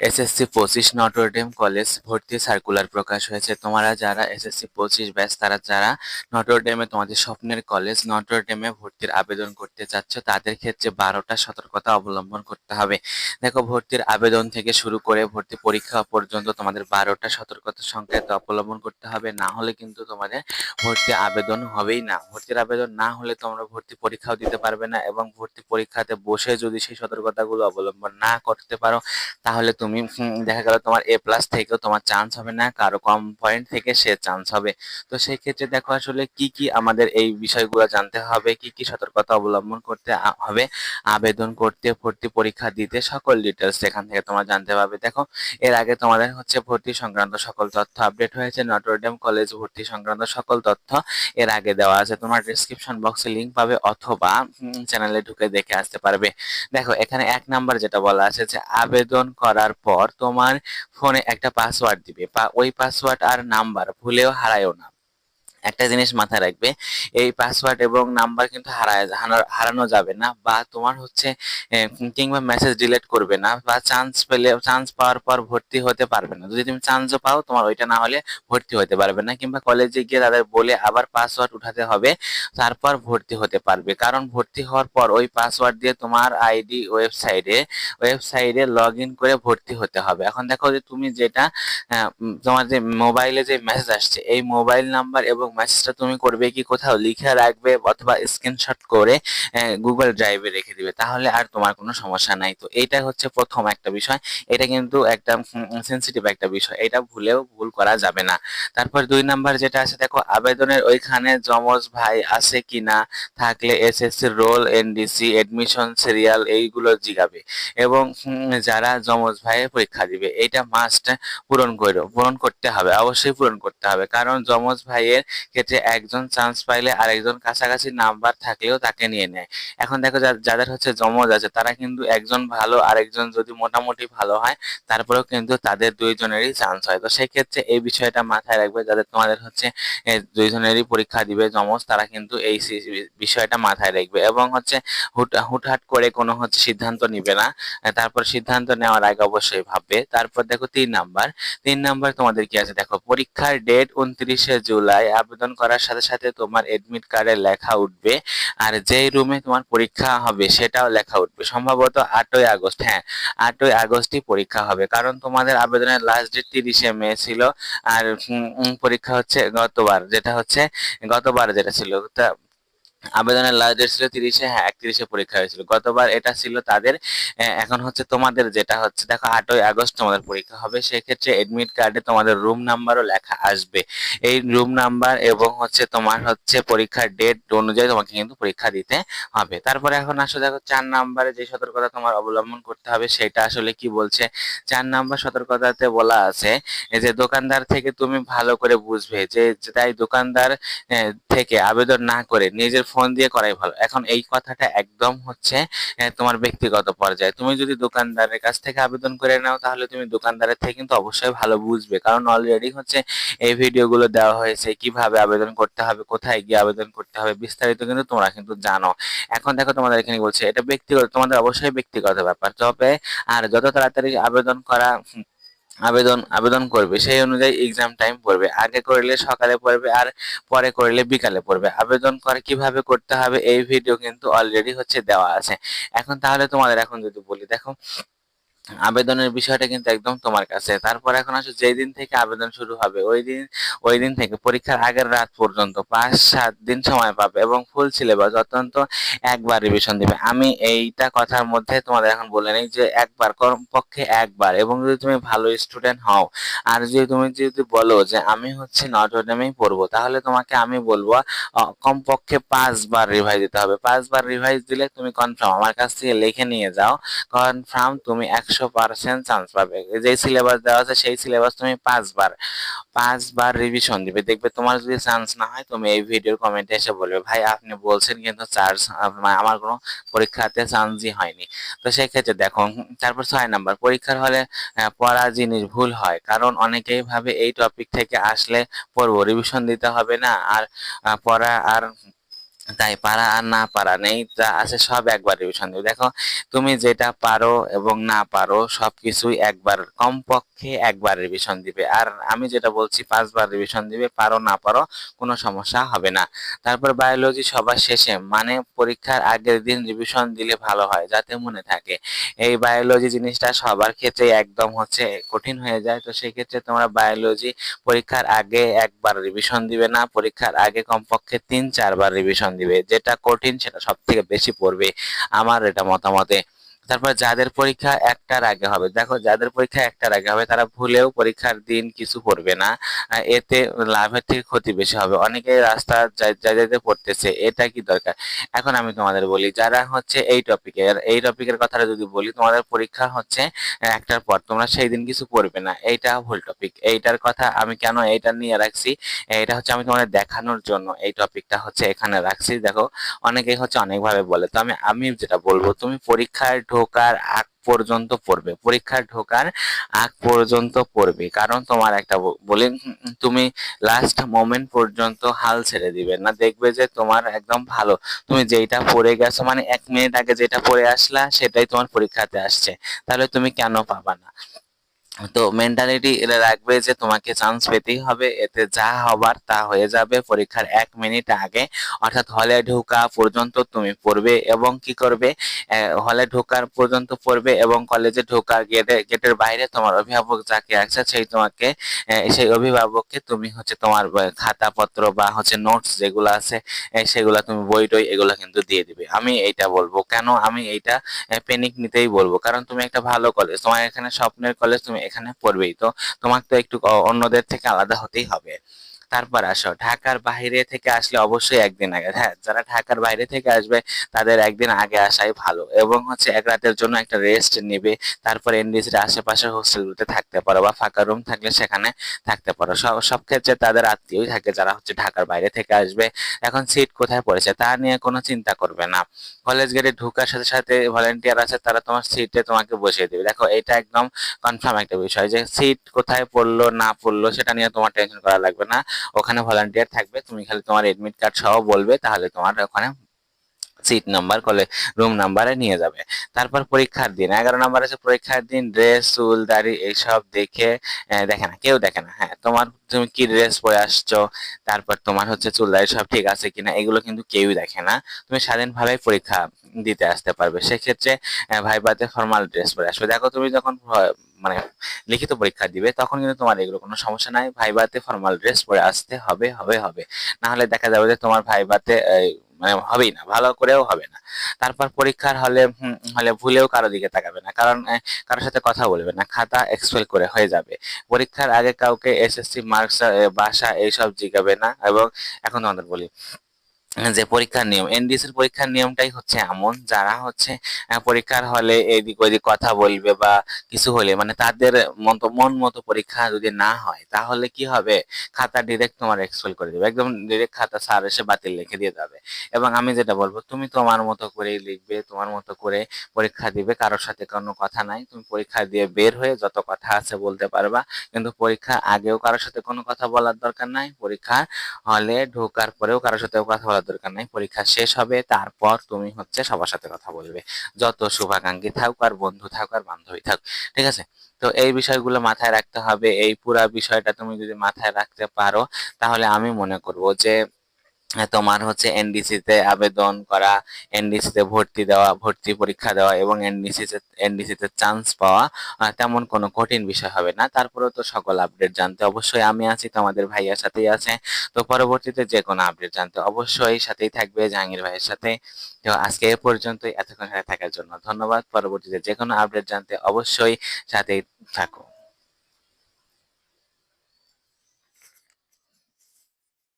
SSC পঁচিশ Notre Dame college ভর্তি circular প্রকাশ হয়েছে। তোমরা যারা এসএসসি পঁচিশ ব্যাচ তারা যারা নটরডেমে তোমাদের স্বপ্নের কলেজ নটরডেমে ভর্তির আবেদন করতে চাচ্ছ, তাদের ক্ষেত্রে বারোটা সতর্কতা অবলম্বন করতে হবে। দেখো, ভর্তির আবেদন থেকে শুরু করে ভর্তি পরীক্ষা পর্যন্ত তোমাদের বারোটা সতর্কতা সংকেত অবলম্বন করতে হবে। না হলে কিন্তু তোমাদের ভর্তি আবেদন হবেই না। ভর্তির আবেদন না হলে তোমরা ভর্তি পরীক্ষাও দিতে পারবে না এবং ভর্তি পরীক্ষাতে বসে যদি সেই সতর্কতাগুলো অবলম্বন না করতে পারো, তাহলে তুমি উম, দেখা গেল তোমার এ প্লাস থেকেও তোমার চান্স হবে না কারও কম পয়েন্ট থেকে সে চান্স হবে। তো সেই ক্ষেত্রে দেখো আসলে কি কি আমাদের এই বিষয়গুলো জানতে হবে কি কি সতর্কতা অবলম্বন করতে হবে আবেদন করতে ভর্তি পরীক্ষা দিতে সকল ডিটেলস এখান থেকে তোমরা জানতে পারবে। দেখো এর আগে তোমাদের হচ্ছে ভর্তি সংক্রান্ত সকল তথ্য আপডেট হয়েছে নটরডেম কলেজ ভর্তি সংক্রান্ত সকল তথ্য এর আগে দেওয়া আছে। তোমার ডিসক্রিপশন বক্সে লিংক পাবে অথবা চ্যানেলে ঢুকে দেখে আসতে পারবে। দেখো এখানে এক নাম্বার যেটা বলা আছে যে আবেদন করার পর তোমার ফোনে একটা পাসওয়ার্ড দিবে। ওই পাসওয়ার্ড আর নাম্বার ভুলেও হারায়ও না। একটা জিনিস মাথায় রাখবে, এই পাসওয়ার্ড এবং নাম্বার কিন্তু হারায় হারানো- যাবে না বা তোমার হচ্ছে কিংবা মেসেজ ডিলিট করবে না বা চান্স পেলে চান্স পাওয়ার পর ভর্তি হতে পারবে না। যদি তুমি চান্সও পাও, তোমার ওইটা না হলে ভর্তি হতে পারবে না কিংবা কলেজে গিয়ে তাদের বলে আবার পাসওয়ার্ড উঠাতে হবে, তারপর ভর্তি হতে পারবে। কারণ ভর্তি হওয়ার পর ওই পাসওয়ার্ড দিয়ে তোমার আইডি ওয়েবসাইটে ওয়েবসাইটে লগ ইন করে ভর্তি হতে হবে। এখন দেখো যে তুমি যেটা তোমার যে মোবাইলে যে মেসেজ আসছে, এই মোবাইল নাম্বার এবং মেসেজটা তুমি করবে কি কোথাও লিখে রাখবে অথবা স্ক্রিনশট করে গুগল ড্রাইভে রেখে দিবে, তাহলে আর তোমার কোনো সমস্যা নাই। তো এইটা হচ্ছে প্রথম একটা বিষয়। এটা কিন্তু একটা সেন্সিটিভ একটা বিষয়। এটা ভুলেও ভুল করা যাবে না। তারপর দুই নাম্বার যেটা আছে, দেখো, আবেদনের ওইখানে যমজ ভাই আছে কিনা, থাকলে SSC roll NDC admission serial এইগুলো জিগাবে। এবং যারা যমজ ভাইয়ের পরীক্ষা দিবে, এইটা মাস্ট পূরণ করো পূরণ করতে হবে, অবশ্যই পূরণ করতে হবে। কারণ যমজ ভাইয়ের ক্ষেত্রে একজন চান্স পাইলে আরেকজন কাছাকাছি নাম্বার থাকলেও তাকে নিয়ে নেয়। এখন দেখো যাদের হচ্ছে যমজ আছে, তারা কিন্তু একজন ভালো, আরেকজন যদি মোটামুটি ভালো হয়, তারপরেও কিন্তু তাদের দুইজনেরই চান্স হয়। তো সেই ক্ষেত্রে এই বিষয়টা মাথায় রাখবে যাদের তোমাদের হচ্ছে দুইজনেরই পরীক্ষা দিবে যমজ তারা কিন্তু এই বিষয়টা মাথায় রাখবে। এবং হচ্ছে হুটহাট করে কোনো হচ্ছে সিদ্ধান্ত নিবে না। তারপর সিদ্ধান্ত নেওয়ার আগে অবশ্যই ভাববে। তারপর দেখো তিন নাম্বার তিন নাম্বার তোমাদের কি আছে? দেখো, পরীক্ষার ডেট উনত্রিশে জুলাই আবেদন করার সাথে সাথে তোমার এডমিট কার্ডে লেখা উঠবে। আর যেই রুমে তোমার পরীক্ষা হবে, সেটাও লেখা উঠবে। সম্ভবত আটই আগস্ট হ্যাঁ আটই আগস্টই পরীক্ষা হবে। কারণ তোমাদের আবেদনের লাস্ট ডেট তিরিশে মে ছিল। আর পরীক্ষা হচ্ছে গতবার, যেটা হচ্ছে গতবার যেটা ছিল। তা আবেদনের লাস্ট ডেট ছিল তিরিশে হ্যাঁ একত্রিশে পরীক্ষা হয়েছিল। গতবার এটা ছিল তাদের এখন হচ্ছে তোমাদের যেটা হচ্ছে, দেখো আটই আগস্ট তোমাদের পরীক্ষা হবে, সেক্ষেত্রে এডমিট কার্ডে তোমাদের রুম নাম্বারও লেখা আসবে। এই রুম নাম্বার এবং হচ্ছে তোমার হচ্ছে পরীক্ষার ডেট অনুযায়ী তোমাকে কিন্তু পরীক্ষা দিতে হবে। তারপরে এখন আসলে দেখো চার নাম্বারে যে সতর্কতা তোমার অবলম্বন করতে হবে, সেটা আসলে কি বলছে? চার নাম্বার সতর্কতাতে বলা আছে যে দোকানদার থেকে তুমি ভালো করে বুঝবে যে তাই দোকানদার থেকে আবেদন না করে নিজের ফোন দিয়ে করাই ভালো। এখন এই কথাটা একদম হচ্ছে তোমার ব্যক্তিগত পর্যায়ে। তুমি যদি দোকানদারের কাছ থেকে আবেদন করে নাও, তাহলে তুমি দোকানদারের থেকে কিন্তু অবশ্যই ভালো বুঝবে। কারণ অলরেডি হচ্ছে এই ভিডিওগুলো দেওয়া হয়েছে, কীভাবে আবেদন করতে হবে, কোথায় গিয়ে আবেদন করতে হবে, বিস্তারিত কিন্তু তোমরা কিন্তু জানো। এখন দেখো তোমাদের এখানে বলছে, এটা ব্যক্তিগত, তোমাদের অবশ্যই ব্যক্তিগত ব্যাপার। তবে, আর যত তাড়াতাড়ি আবেদন করা আবেদন আবেদন করবে। সেই অনুযায়ী এক্সাম টাইম পড়বে। আগে করলে সকালে পড়বে আর পরে করলে বিকালে পড়বে। আবেদন করে কীভাবে করতে হবে এই ভিডিও কিন্তু অলরেডি হচ্ছে দেওয়া আছে। এখন তাহলে তোমাদের এখন যদি বলি, দেখো আবেদনের বিষয়টা কিন্তু একদম তোমার কাছে। তারপর এখন আসো, যেই দিন থেকে আবেদন শুরু হবে, ওই দিন ওই দিন থেকে পরীক্ষার আগের রাত পর্যন্ত পাঁচ সাত দিন সময় পাবে এবং ফুল সিলেবাস অত্যন্ত একবার রিভিশন দিবে। আমি এইটা কথার মধ্যে তোমাদের এখন বলে নেই যে একবার, কমপক্ষে একবার এবং যদি তুমি ভালো স্টুডেন্ট হও, আর যদি তুমি যদি বলো যে আমি হচ্ছে নটরডেমেই পড়ব, তাহলে তোমাকে আমি বলব কমপক্ষে পাঁচবার রিভাইজ দিতে হবে। পাঁচবার রিভাইজ দিলে তুমি কনফার্ম আমার কাছ থেকে লিখে নিয়ে যাও কনফার্ম তুমি একশো পার্সেন্ট চান্স পাবে। যে সিলেবাস দেওয়া আছে, সেই সিলেবাস তুমি পাঁচবার পাঁচবার রিভিশন দিবে। দেখবে তোমার যদি চান্স না হয়, তুমি এই ভিডিওর কমেন্টে এসে বলবে, ভাই, আপনি বলছেন কিন্তু চার্জ আমার কোনো পরীক্ষাতে চান্সই হয়নি। তো সেই ক্ষেত্রে দেখো, তারপর ছয় নাম্বার, পরীক্ষার হলে পড়া জিনিস ভুল হয়। কারণ অনেকেই ভাবে এই টপিক থেকে আসলে পড়ব রিভিশন দিতে হবে না। আর পড়া আর তাই পারা আর না পারা নেই, যা আছে সব একবার রিভিশন দিবে দেখো, তুমি যেটা পারো এবং না পারো, সবকিছুই একবার, কমপক্ষে একবার রিভিশন দিবে। আর আমি যেটা বলছি, পাঁচবার রিভিশন দিবে, পারো না পারো, কোনো সমস্যা হবে না। তারপর বায়োলজি সবার শেষে মানে পরীক্ষার আগের দিন রিভিশন দিলে ভালো হয়, যাতে মনে থাকে। এই বায়োলজি জিনিসটা সবার ক্ষেত্রে একদম হচ্ছে কঠিন হয়ে যায়, তো সেই ক্ষেত্রে তোমরা বায়োলজি পরীক্ষার আগে একবার রিভিশন দিবে না, পরীক্ষার আগে কমপক্ষে তিন, চারবার রিভিশন দিবে যেটা কঠিন সেটা সব থেকে বেশি পড়বে। আমার এটা মতামতে। তারপর যাদের পরীক্ষা একটার আগে হবে, দেখো যাদের পরীক্ষা একটার আগে হবে, তারা ভুলেও পরীক্ষার দিন কিছু পড়বে না। এতে লাভের থেকে ক্ষতি বেশি হবে। অনেকে রাস্তা যাইতে পড়তেছে, এটা কি দরকার? এখন আমি তোমাদের বলি, যারা হচ্ছে এই টপিকের এই টপিকের কথাটা যদি বলি, তোমাদের পরীক্ষা হচ্ছে একটার পর, তোমরা সেই দিন কিছু পড়বে না। এইটা ভুল টপিক এইটার কথা আমি কেন এইটা নিয়ে রাখছি? এটা হচ্ছে আমি তোমাদের দেখানোর জন্য এই টপিকটা হচ্ছে এখানে রাখছি। দেখো, অনেকেই হচ্ছে অনেকভাবে বলে। তো আমি আমি যেটা বলব, তুমি পরীক্ষায় ঢোকার আগ পর্যন্ত পড়বে পরীক্ষা ঢোকার আগ পর্যন্ত পড়বে। কারণ তোমার একটা বলে তুমি লাস্ট মোমেন্ট পর্যন্ত হাল ছেড়ে দিবে না, দেখবে যে তোমার একদম ভালো। তুমি যেটা পড়ে গেছো মানে এক মিনিট আগে যেটা পড়ে আসলা, সেটাই তোমার পরীক্ষাতে আসছে। তাহলে তুমি কেন পাবা না? তো মেন্টালিটি এটা রাখবে যে তোমাকে চান্স পেতেই হবে, এতে যা হবার তা হয়ে যাবে। পরীক্ষার এক মিনিট আগে অর্থাৎ হলে ঢোকা পর্যন্ত তুমি পড়বে এবং কি করবে? হলে ঢোকার পর্যন্ত পড়বে এবং কলেজে ঢোকার গেটে গেটের বাইরে তোমার অভিভাবক যাকে আছে সেই তোমাকে সেই অভিভাবককে তুমি হচ্ছে তোমার খাতাপত্র বা হচ্ছে নোটস যেগুলো আছে সেগুলো তুমি বই টই এগুলো কিন্তু দিয়ে দিবে। আমি এইটা বলব। কেন আমি এইটা পেনিক নিতেই বলব? কারণ তুমি একটা ভালো কলেজ তোমার এখানে স্বপ্নের কলেজ তুমি এখানে পড়বেই। তো তোমাকে তো একটু অন্যদের থেকে আলাদা হতেই হবে। তারপর আসো। ঢাকার বাইরে থেকে আসলে অবশ্যই একদিন আগে। হ্যাঁ যারা ঢাকার বাইরে থেকে আসবে, তাদের একদিন আগে আসাই ভালো। এবং হচ্ছে এক রাতের জন্য একটা রেস্ট নেবে। তারপর এনডিসির আশেপাশে হোস্টেলগুলোতে থাকতে পারো বা ফাঁকা রুম থাকলে সেখানে থাকতে পারো। সব সব ক্ষেত্রে তাদের আত্মীয়ই থাকে যারা হচ্ছে ঢাকার বাইরে থেকে আসবে। এখন সিট কোথায় পড়েছে তা নিয়ে কোনো চিন্তা করবে না। কলেজ গেটে ঢোকার সাথে সাথে ভলেন্টিয়ার আছে, তারা তোমার সিটে তোমাকে বসিয়ে দেবে। দেখো, এটা একদম কনফার্ম একটা বিষয় যে সিট কোথায় পড়ল, না পড়ল, সেটা নিয়ে তোমার টেনশন করা লাগবে না। ওখানে ভলান্টিয়ার থাকবে, তুমি খালি তোমার এডমিট কার্ড সহ বলবে, তাহলে তোমার ওখানে সিট নাম্বার কলে রুম নাম্বারে নিয়ে যাবে। তারপর পরীক্ষার দিন, এগারো নাম্বার আছে পরীক্ষার দিন ড্রেস চুল, দাড়ি এইসব দেখে দেখে না, কেউ দেখে না হ্যাঁ তোমার তুমি কি ড্রেস পরে আসছো, তারপর তোমার হচ্ছে চুল, দাড়ি সব ঠিক আছে কিনা, এগুলো কিন্তু কেউই দেখে না। তুমি স্বাধীনভাবে পরীক্ষা দিতে আসতে পারবে, সেক্ষেত্রে ভাইবাতে ফর্মাল ড্রেস পরে আসবে। দেখো তুমি যখন মানে লিখিত পরীক্ষা দিবে, তখন কিন্তু তোমার এগুলো কোনো সমস্যা নাই। ভাইবাতে ফর্মাল ড্রেস পরে আসতে হবে হবে হবে। না হলে দেখা যাবে যে তোমার ভাইবাতে মানে হবেই না, ভালো করেও হবে না। তারপর পরীক্ষার হলে হলে ভুলেও কারও দিকে তাকাবে না। কারণ কারোর সাথে কথা বলবে না, খাতা এক্সপেল করে হয়ে যাবে। পরীক্ষার আগে কাউকে এসএসসি মার্কস বাসা এইসব জিগাবে না। এবং এখন তোমাদের বলি যে পরীক্ষার নিয়ম এনডিএসির পরীক্ষার নিয়মটাই হচ্ছে এমন, যারা হচ্ছে পরীক্ষার হলে এদিক ওদিক কথা বলবে বা কিছু হলে মানে তাদের মতো, মন মতো পরীক্ষা যদি না হয়, তাহলে কি হবে? খাতা ডিরেক্ট তোমার এক্সপেল করে দেবে। একদম ডিরেক্ট খাতা স্যার এসে বাতিল লিখে দিয়ে যাবে। এবং আমি যেটা বলব, তুমি তোমার মতো করেই লিখবে, তোমার মতো করে পরীক্ষা দিবে, কারোর সাথে কোনো কথা নাই। তুমি পরীক্ষা দিয়ে বের হয়ে যত কথা আছে বলতে পারবা। কিন্তু পরীক্ষা আগেও কারোর সাথে কোনো কথা বলার দরকার নাই। পরীক্ষা হলে ঢোকার পরেও কারোর সাথে কথা বলার দরকার নাই, পরীক্ষা শেষ হবে, তারপর তুমি হচ্ছে সবার সাথে কথা বলবে। যত শুভাকাঙ্ক্ষী থাকুক আর বন্ধু থাকুক আর বান্ধবী থাকুক, ঠিক আছে? তো এই বিষয়গুলো মাথায় রাখতে হবে। এই পুরা বিষয়টা তুমি যদি মাথায় রাখতে পারো, তাহলে আমি মনে করব যে তোমার হচ্ছে এনডিসি তে আবেদন করা এনডিসি তে ভর্তি দেওয়া, ভর্তি পরীক্ষা দেওয়া এবং এনডিসি তে এনডিসি তে চান্স পাওয়া তেমন কোনো কঠিন বিষয় হবে না। তারপরেও তো সকল আপডেট জানতে অবশ্যই আমি আছি, তোমাদের ভাইয়ার সাথেই আছে। তো পরবর্তীতে যে কোনো আপডেট জানতে অবশ্যই সাথেই থাকবে জাহাঙ্গীর ভাইয়ের সাথে। তো আজকে এ পর্যন্তই, এতক্ষণ সাথে থাকার জন্য ধন্যবাদ। পরবর্তীতে যে কোনো আপডেট জানতে অবশ্যই সাথেই থাকো।